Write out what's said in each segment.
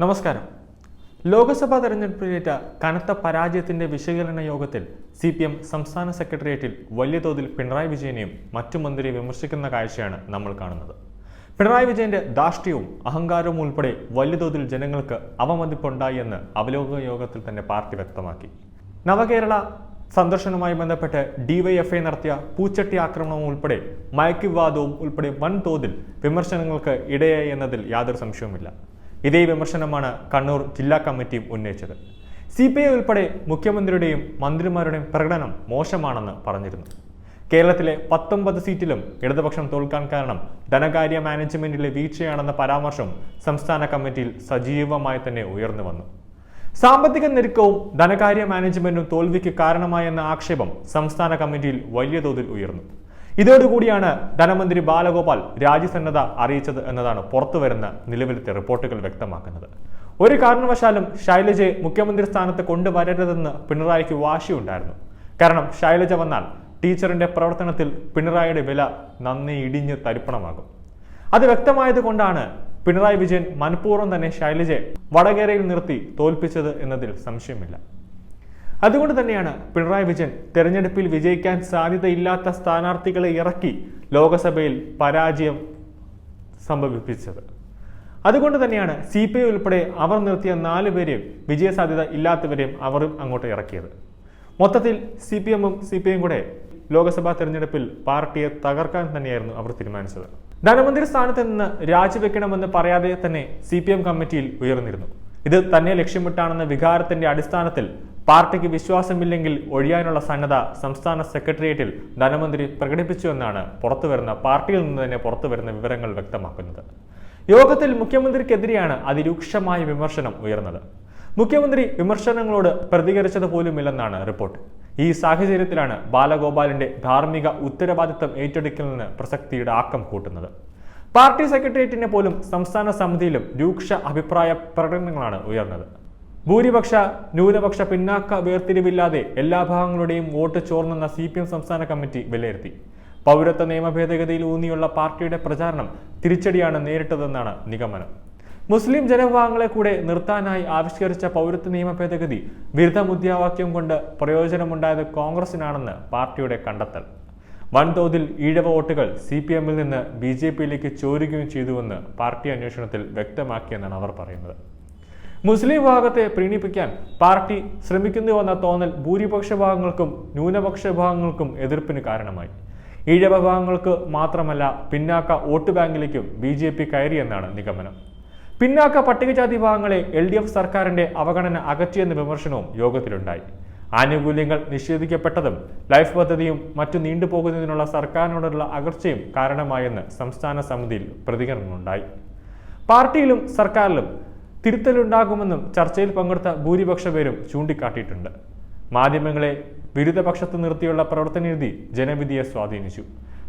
നമസ്കാരം. ലോക്സഭാ തെരഞ്ഞെടുപ്പിലേറ്റ കനത്ത പരാജയത്തിന്റെ വിശകലന യോഗത്തിൽ സി പി എം സംസ്ഥാന സെക്രട്ടേറിയറ്റിൽ വലിയ തോതിൽ പിണറായി വിജയനെയും മറ്റു മന്ത്രിയെ വിമർശിക്കുന്ന കാഴ്ചയാണ് നമ്മൾ കാണുന്നത്. പിണറായി വിജയന്റെ ധാർഷ്ട്യവും അഹങ്കാരവും ഉൾപ്പെടെ വലിയ തോതിൽ ജനങ്ങൾക്ക് അവമതിപ്പുണ്ടായി എന്ന് അവലോകന യോഗത്തിൽ തന്നെ പാർട്ടി വ്യക്തമാക്കി. നവകേരള സന്ദർശനവുമായി ബന്ധപ്പെട്ട് ഡിവൈഎഫ്ഐ നടത്തിയ പൂച്ചട്ടി ആക്രമണവും ഉൾപ്പെടെ മയക്കുവിവാദവും ഉൾപ്പെടെ വൻതോതിൽ വിമർശനങ്ങൾക്ക് ഇടയായി എന്നതിൽ യാതൊരു സംശയവുമില്ല. ഇതേ വിമർശനമാണ് കണ്ണൂർ ജില്ലാ കമ്മിറ്റിയും ഉന്നയിച്ചത്. സി പി ഐ ഉൾപ്പെടെ മുഖ്യമന്ത്രിയുടെയും മന്ത്രിമാരുടെയും പ്രകടനം മോശമാണെന്ന് പറഞ്ഞിരുന്നു. കേരളത്തിലെ പത്തൊമ്പത് സീറ്റിലും ഇടതുപക്ഷം തോൽക്കാൻ കാരണം ധനകാര്യ മാനേജ്മെന്റിലെ വീഴ്ചയാണെന്ന പരാമർശം സംസ്ഥാന കമ്മിറ്റിയിൽ സജീവമായി തന്നെ ഉയർന്നു വന്നു. സാമ്പത്തിക ഞെരുക്കവും ധനകാര്യ മാനേജ്മെന്റും തോൽവിക്ക് കാരണമായെന്ന ആക്ഷേപം സംസ്ഥാന കമ്മിറ്റിയിൽ വലിയ തോതിൽ ഉയർന്നു. ഇതോടുകൂടിയാണ് ധനമന്ത്രി ബാലഗോപാൽ രാജ്യസന്നദ്ധ അറിയിച്ചത് എന്നതാണ് പുറത്തുവരുന്ന നിലവിലത്തെ റിപ്പോർട്ടുകൾ വ്യക്തമാക്കുന്നത്. ഒരു കാരണവശാലും ശൈലജയെ മുഖ്യമന്ത്രി സ്ഥാനത്ത് കൊണ്ടുവരരുതെന്ന് പിണറായിക്ക് വാശിയുണ്ടായിരുന്നു. കാരണം ശൈലജ വന്നാൽ ടീച്ചറിന്റെ പ്രവർത്തനത്തിൽ പിണറായിയുടെ വില നന്ദി ഇടിഞ്ഞ് തരിപ്പണമാകും. അത് വ്യക്തമായതുകൊണ്ടാണ് പിണറായി വിജയൻ മനഃപൂർവം തന്നെ ശൈലജയെ വടകരയിൽ നിർത്തി തോൽപ്പിച്ചത് എന്നതിൽ സംശയമില്ല. അതുകൊണ്ട് തന്നെയാണ് പിണറായി വിജയൻ തെരഞ്ഞെടുപ്പിൽ വിജയിക്കാൻ സാധ്യതയില്ലാത്ത സ്ഥാനാർത്ഥികളെ ഇറക്കി ലോകസഭയിൽ പരാജയം സംഭവിപ്പിച്ചത്. അതുകൊണ്ട് തന്നെയാണ് സി പി ഐ ഉൾപ്പെടെ അവർ നിർത്തിയ നാല് പേരെയും വിജയസാധ്യത ഇല്ലാത്തവരെയും അവരും അങ്ങോട്ട് ഇറക്കിയത്. മൊത്തത്തിൽ സി പി എമ്മും സി പി ഐയും കൂടെ ലോക്സഭാ തെരഞ്ഞെടുപ്പിൽ പാർട്ടിയെ തകർക്കാൻ തന്നെയായിരുന്നു അവർ തീരുമാനിച്ചത്. ധനമന്ത്രി സ്ഥാനത്ത് നിന്ന് രാജിവെക്കണമെന്ന് പറയാതെ തന്നെ സി പി എം കമ്മിറ്റിയിൽ ഉയർന്നിരുന്നു. ഇത് തന്നെ ലക്ഷ്യമിട്ടാണെന്ന വികാരത്തിന്റെ അടിസ്ഥാനത്തിൽ പാർട്ടിക്ക് വിശ്വാസമില്ലെങ്കിൽ ഒഴിയാനുള്ള സന്നദ്ധ സംസ്ഥാന സെക്രട്ടേറിയറ്റിൽ ധനമന്ത്രി പ്രകടിപ്പിച്ചുവെന്നാണ് പുറത്തുവരുന്ന പാർട്ടിയിൽ നിന്ന് തന്നെ പുറത്തുവരുന്ന വിവരങ്ങൾ വ്യക്തമാക്കുന്നത്. യോഗത്തിൽ മുഖ്യമന്ത്രിക്കെതിരെയാണ് അതിരൂക്ഷമായ വിമർശനം ഉയർന്നത്. മുഖ്യമന്ത്രി വിമർശനങ്ങളോട് പ്രതികരിച്ചത് പോലുമില്ലെന്നാണ് റിപ്പോർട്ട്. ഈ സാഹചര്യത്തിലാണ് ബാലഗോപാലിന്റെ ധാർമ്മിക ഉത്തരവാദിത്തം ഏറ്റെടുക്കലിന് പ്രസക്തിയുടെ ആക്കം കൂട്ടുന്നത്. പാർട്ടി സെക്രട്ടേറിയറ്റിനെ പോലും സംസ്ഥാന സമിതിയിലും രൂക്ഷ അഭിപ്രായ പ്രകടനങ്ങളാണ് ഉയർന്നത്. ഭൂരിപക്ഷ ന്യൂനപക്ഷ പിന്നാക്ക വേർതിരിവില്ലാതെ എല്ലാ ഭാഗങ്ങളുടെയും വോട്ട് ചോർന്നെന്ന സി പി എം സംസ്ഥാന കമ്മിറ്റി വിലയിരുത്തി. പൗരത്വ നിയമ ഭേദഗതിയിൽ ഊന്നിയുള്ള പാർട്ടിയുടെ പ്രചാരണം തിരിച്ചടിയാണ് നേരിട്ടതെന്നാണ് നിഗമനം. മുസ്ലിം ജനവിഭാഗങ്ങളെ കൂടെ നിർത്താനായി ആവിഷ്കരിച്ച പൗരത്വ നിയമ ഭേദഗതി വിരുദ്ധ മുദ്രാവാക്യം കൊണ്ട് പ്രയോജനമുണ്ടായത് കോൺഗ്രസിനാണെന്ന് പാർട്ടിയുടെ കണ്ടെത്തൽ. വൻതോതിൽ ഈഴവ വോട്ടുകൾ സി പി എമ്മിൽ നിന്ന് ബി ജെ പിയിലേക്ക് ചോരുകയും ചെയ്തുവെന്ന് പാർട്ടി അന്വേഷണത്തിൽ വ്യക്തമാക്കിയെന്നാണ് അവർ പറയുന്നത്. മുസ്ലിം വിഭാഗത്തെ പ്രീണിപ്പിക്കാൻ പാർട്ടി ശ്രമിക്കുന്നു എന്ന തോന്നൽ ഭൂരിപക്ഷ ഭാഗങ്ങൾക്കും ന്യൂനപക്ഷ വിഭാഗങ്ങൾക്കും എതിർപ്പിന് കാരണമായി. ഈഴവ വിഭാഗങ്ങൾക്ക് മാത്രമല്ല പിന്നാക്ക വോട്ട് ബാങ്കിലേക്കും ബി ജെ പി കയറിയെന്നാണ് നിഗമനം. പിന്നാക്ക പട്ടികജാതി വിഭാഗങ്ങളെ എൽ ഡി എഫ് സർക്കാരിന്റെ അവഗണന അകറ്റിയെന്ന വിമർശനവും യോഗത്തിലുണ്ടായി. ആനുകൂല്യങ്ങൾ നിഷേധിക്കപ്പെട്ടതും ലൈഫ് പദ്ധതിയും മറ്റു നീണ്ടുപോകുന്നതിനുള്ള സർക്കാരിനോടുള്ള അകർച്ചയും കാരണമായെന്ന് സംസ്ഥാന സമിതിയിൽ പ്രതികരണമുണ്ടായി പാർട്ടിയിലും സർക്കാരിലും തിരുത്തലുണ്ടാകുമെന്നും ചർച്ചയിൽ പങ്കെടുത്ത ഭൂരിപക്ഷ പേരും ചൂണ്ടിക്കാട്ടിയിട്ടുണ്ട്. മാധ്യമങ്ങളെ വിരുദ്ധ വിരുദ്ധപക്ഷത്ത് നിർത്തിയുള്ള പ്രവർത്തന രീതി ജനവിധിയെ സ്വാധീനിച്ചു.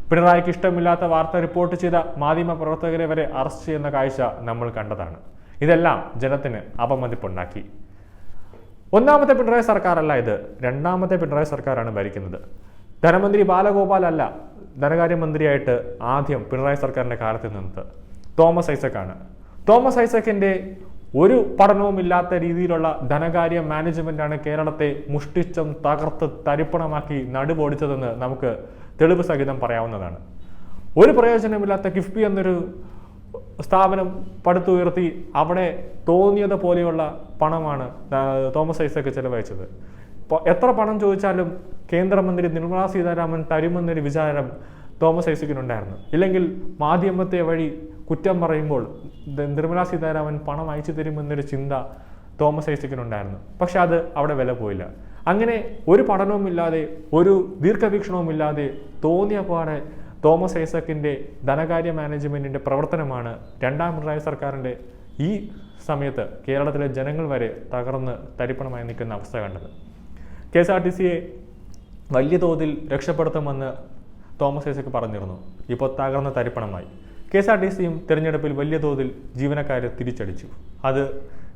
പിണറായിക്ക് ഇഷ്ടമില്ലാത്ത വാർത്ത റിപ്പോർട്ട് ചെയ്ത മാധ്യമ പ്രവർത്തകരെ വരെ അറസ്റ്റ് ചെയ്യുന്ന കാഴ്ച നമ്മൾ കണ്ടതാണ്. ഇതെല്ലാം ജനത്തിന് അപമതിപ്പുണ്ടാക്കി. ഒന്നാമത്തെ പിണറായി സർക്കാരല്ല ഇത്. രണ്ടാമത്തെ പിണറായി സർക്കാരാണ് ഭരിക്കുന്നത്. ധനമന്ത്രി ബാലഗോപാൽ അല്ല ധനകാര്യമന്ത്രിയായിട്ട് ആദ്യം പിണറായി സർക്കാരിന്റെ കാലത്ത് നിന്നത്. തോമസ് ഐസക്കാണ്. തോമസ് ഐസക്കിന്റെ ഒരു പഠനവുമില്ലാത്ത രീതിയിലുള്ള ധനകാര്യ മാനേജ്മെന്റാണ് കേരളത്തെ മുഷ്ടിച്ചും തകർത്ത് തരിപ്പണമാക്കി നടുപൊടിച്ചതെന്ന് നമുക്ക് തെളിവ് സഹിതം പറയാവുന്നതാണ്. ഒരു പ്രയോജനമില്ലാത്ത കിഫ്ബി എന്നൊരു സ്ഥാപനം പടുത്തുയർത്തി അവിടെ തോന്നിയത് പോലെയുള്ള പണമാണ് തോമസ് ഐസക്ക് ചെലവഴിച്ചത്. എത്ര പണം ചോദിച്ചാലും കേന്ദ്രമന്ത്രി നിർമ്മലാ സീതാരാമൻ തരുമെന്നൊരു വിചാരം തോമസ് ഐസക്കിനുണ്ടായിരുന്നു. ഇല്ലെങ്കിൽ മാധ്യമത്തെ വഴി കുറ്റം പറയുമ്പോൾ നിർമ്മലാ സീതാരാമൻ പണം അയച്ചു തരുമെന്നൊരു ചിന്ത തോമസ് ഐസക്കിനുണ്ടായിരുന്നു. പക്ഷെ അത് അവിടെ വില പോയില്ല. അങ്ങനെ ഒരു പഠനവുമില്ലാതെ ഒരു ദീർഘവീക്ഷണവുമില്ലാതെ തോന്നിയ പാടെ തോമസ് ഐസക്കിന്റെ ധനകാര്യ മാനേജ്മെന്റിന്റെ പ്രവർത്തനമാണ് രണ്ടാം പിണറായി സർക്കാരിന്റെ ഈ സമയത്ത് കേരളത്തിലെ ജനങ്ങൾ വരെ തകർന്ന് തരിപ്പണമായി നിൽക്കുന്ന അവസ്ഥ കണ്ടത്. കെ എസ് ആർ ടി സിയെ വലിയ തോതിൽ രക്ഷപ്പെടുത്തുമെന്ന് തോമസ് ഐസക് പറഞ്ഞിരുന്നു. ഇപ്പോൾ തകർന്ന തരിപ്പണമായി. കെ എസ് ആർ ടി സിയും തിരഞ്ഞെടുപ്പിൽ വലിയ തോതിൽ ജീവനക്കാരെ തിരിച്ചടിച്ചു. അത്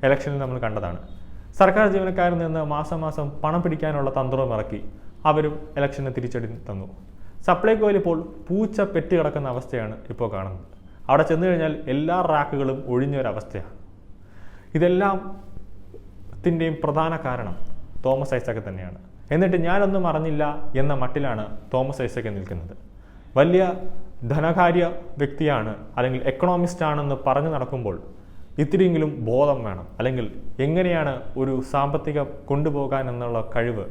ഇലക്ഷനിൽ നമ്മൾ കണ്ടതാണ്. സർക്കാർ ജീവനക്കാരിൽ നിന്ന് മാസം മാസം പണം പിടിക്കാനുള്ള തന്ത്രവും ഇറക്കി അവരും ഇലക്ഷനെ തിരിച്ചടി തന്നു. സപ്ലൈകോയിൽ ഇപ്പോൾ പൂച്ച പെറ്റി കിടക്കുന്ന അവസ്ഥയാണ് ഇപ്പോൾ കാണുന്നത്. അവിടെ ചെന്നു കഴിഞ്ഞാൽ എല്ലാ റാക്കുകളും ഒഴിഞ്ഞൊരവസ്ഥയാണ്. ഇതെല്ലാം ത്തിന്റെയും പ്രധാന കാരണം തോമസ് ഐസക് തന്നെയാണ്. എന്നിട്ട് ഞാനൊന്നും അറിഞ്ഞില്ല എന്ന മട്ടിലാണ് തോമസ് ഐസക് നിൽക്കുന്നത്. വലിയ ധനകാര്യ വ്യക്തിയാണ് അല്ലെങ്കിൽ എക്കണോമിസ്റ്റ് ആണെന്ന് പറഞ്ഞു നടക്കുമ്പോൾ ഇത്തിരിയെങ്കിലും ബോധം വേണം. അല്ലെങ്കിൽ എങ്ങനെയാണ് ഒരു സാമ്പത്തിക കൊണ്ടുപോകാൻ എന്നുള്ള കഴിവ്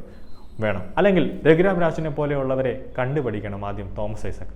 വേണം. അല്ലെങ്കിൽ രഘുരാം രാജിനെ പോലെയുള്ളവരെ കണ്ടുപഠിക്കണം ആദ്യം തോമസ് ഐസക്.